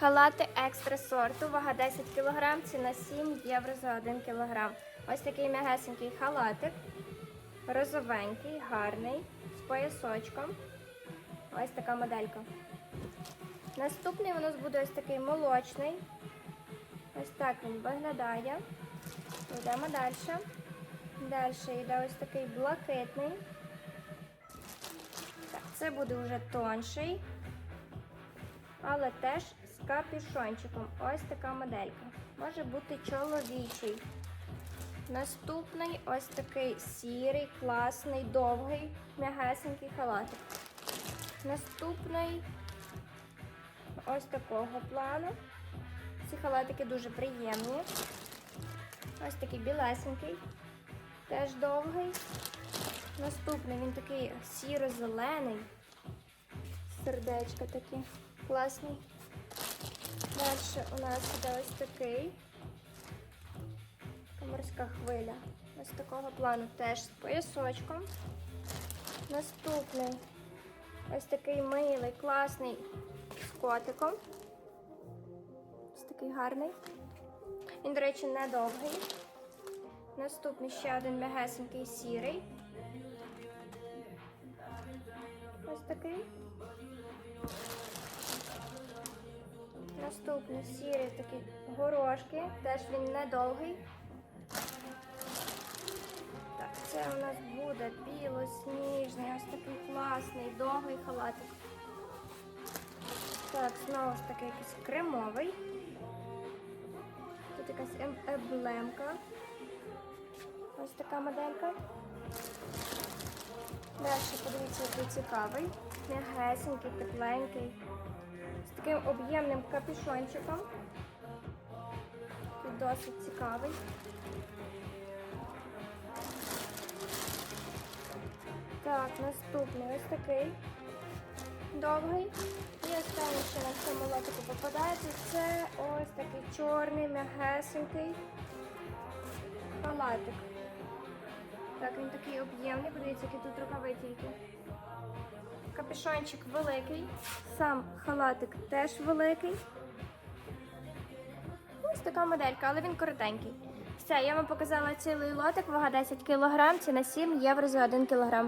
Халати екстра сорту, вага 10 кг, ціна 7 євро за 1 кг. Ось такий м'ягесенький халатик, розовенький, гарний, з поясочком. Ось така моделька. Наступний у нас буде ось такий молочний. Ось так він виглядає. Йдемо далі. Далі йде ось такий блакитний. Так, це буде вже тонший, але теж капюшончиком. Ось така моделька. Може бути чоловічий. Наступний ось такий сірий, класний, довгий, м'ягесенький халатик. Наступний ось такого плану. Ці халатики дуже приємні. Ось такий білесенький, теж довгий. Наступний він такий сіро-зелений. Сердечко такі класний. Далі у нас іде ось такий. Морська хвиля. Ось такого плану теж з поясочком. Наступний ось такий милий, класний з котиком. Ось такий гарний. Він, до речі, не довгий. Наступний ще один м'ягесенький сірий. Ось такий. Наступний сірий такий горошки. Теж він недовгий. Так, це у нас буде білосніжний, ось такий класний, довгий халатик. Так, знову ж таки якийсь кремовий. Тут якась ем- емблемка. Ось така моделька. Далі подивіться, який цікавий. М'ягесенький, тепленький. З таким об'ємним капюшончиком. Досить цікавий. Так, наступний ось такий довгий. І останнє, що на цьому лотику попадається, це ось такий чорний, м'ягесенький халатик. Так, він такий об'ємний, подивіться, які тут рукави тільки. Капюшончик великий, сам халатик теж великий. Ось така моделька, але він коротенький. Все, я вам показала цілий лотик, вага 10 кг, ціна 7 євро за 1 кг.